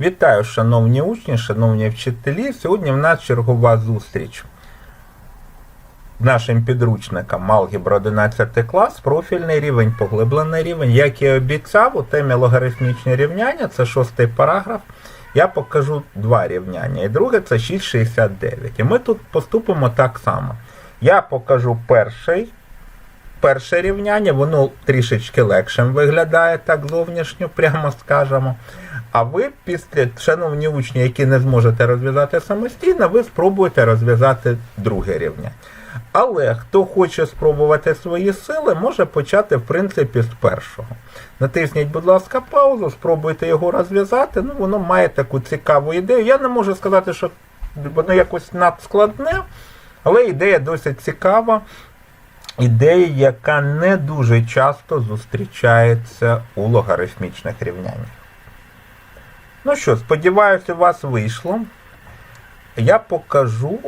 Вітаю, шановні учні, шановні вчителі. Сьогодні в нас чергова зустріч нашим підручникам Алгебра 11 клас, профільний рівень, поглиблений рівень. Як і обіцяв, у темі логарифмічні рівняння, це шостий параграф. Я покажу два рівняння. І друге це 6,69. І ми тут поступимо так само. Я покажу перший перше рівняння, воно трішечки легшим виглядає так зовнішньо, прямо скажемо. А ви після, шановні учні, які не зможете розв'язати самостійно, ви спробуєте розв'язати друге рівня. Але хто хоче спробувати свої сили, може почати, в принципі, з першого. Натисніть, будь ласка, паузу, спробуйте його розв'язати. Ну, воно має таку цікаву ідею. Я не можу сказати, що воно якось надскладне, але ідея досить цікава. Ідея, яка не дуже часто зустрічається у логарифмічних рівняннях. Ну що, сподіваюся, у вас вийшло. Я покажу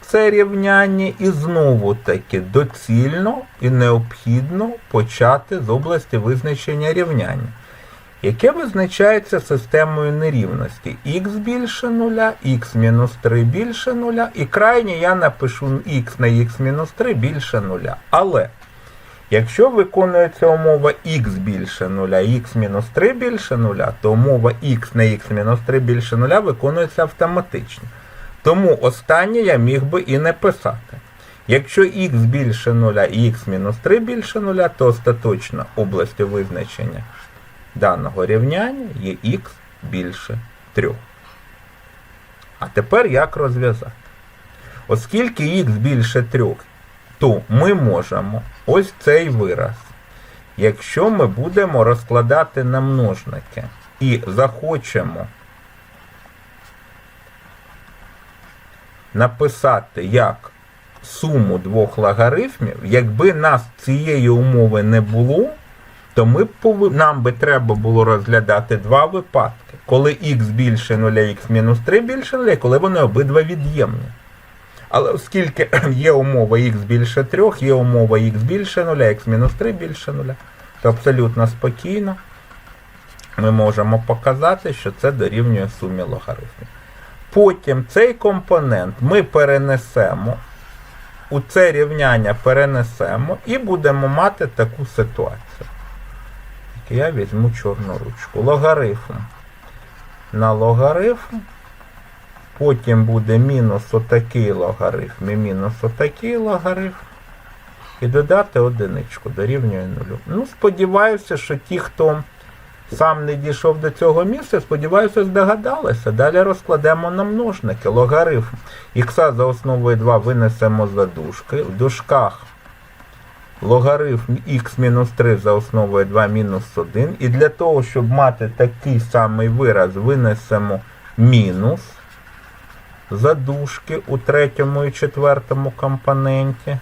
це рівняння і знову таки доцільно і необхідно почати з області визначення рівняння, яке визначається системою нерівності х більше нуля, х мінус 3 більше нуля, і крайнє я напишу х на х мінус 3 більше нуля. Але Якщо виконується умова х більше 0, х мінус 3 більше 0, то умова х на х мінус 3 більше 0 виконується автоматично. Тому останнє я міг би і не писати. Якщо х більше 0 і х мінус 3 більше 0, то остаточно областю визначення даного рівняння є х більше 3. А тепер як розв'язати? Оскільки х більше 3, то ми можемо ось цей вираз. Якщо ми будемо розкладати на множники і захочемо написати як суму двох логарифмів, якби нас цієї умови не було, то ми б пови- нам би треба було розглядати два випадки. Коли х більше 0, х мінус 3 більше 0, коли вони обидва від'ємні. Але оскільки є умова х більше 3, є умова х більше 0, х мінус 3 більше 0, то абсолютно спокійно ми можемо показати, що це дорівнює сумі логарифмів. Потім цей компонент ми перенесемо, у це рівняння перенесемо і будемо мати таку ситуацію. Я візьму чорну ручку. Логарифм на логарифм. Потім буде мінус отакий логарифм і мінус отакий логарифм. І додати одиничку дорівнює нулю. Ну, сподіваюся, що ті, хто сам не дійшов до цього місця, сподіваюся, здогадалися. Далі розкладемо на множники. Логарифм х за основою 2 винесемо за дужки. В дужках логарифм х мінус 3 за основою 2 мінус 1. І для того, щоб мати такий самий вираз, винесемо мінус задушки у третьому і четвертому компоненті.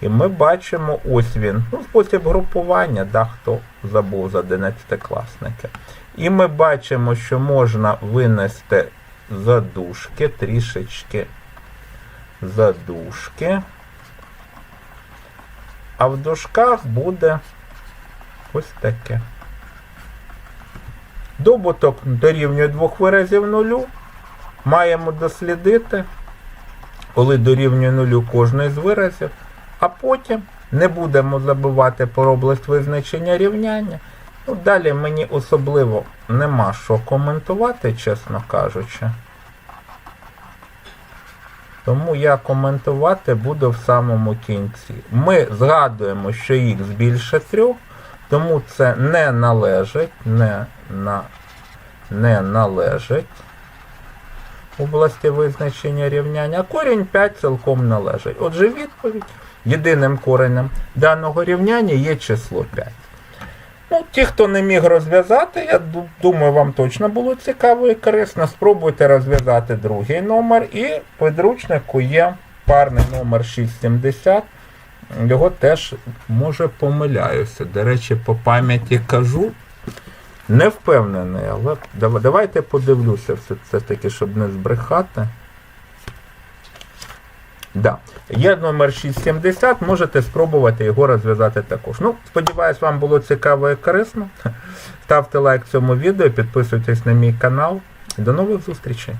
І ми бачимо ось він. Ну, спосіб групування, да, хто забув з 11 класники. І ми бачимо, що можна винести задушки, трішечки задушки. А в дужках буде ось таке. Добуток дорівнює двох виразів нулю маємо дослідити, коли дорівнює нулю кожний з виразів, а потім не будемо забувати про область визначення рівняння. Ну, Далі мені особливо нема що коментувати, чесно кажучи. Тому я коментувати буду в самому кінці. Ми згадуємо, що х більше 3, тому це не належить, не, на, не належить області визначення рівняння, корінь 5 цілком належить. Отже, відповідь єдиним коренем даного рівняння є число 5. Ну, ті, хто не міг розв'язати, я думаю, вам точно було цікаво і корисно. Спробуйте розв'язати другий номер. І підручнику є парний номер 670. Його теж, може, помиляюся. До речі, по пам'яті кажу. Не впевнений, але давайте подивлюся все- все-таки, щоб не збрехати. Да. Є номер 670, можете спробувати його розв'язати також. Ну, сподіваюсь, вам було цікаво і корисно. Ставте лайк цьому відео, підписуйтесь на мій канал. До нових зустрічей!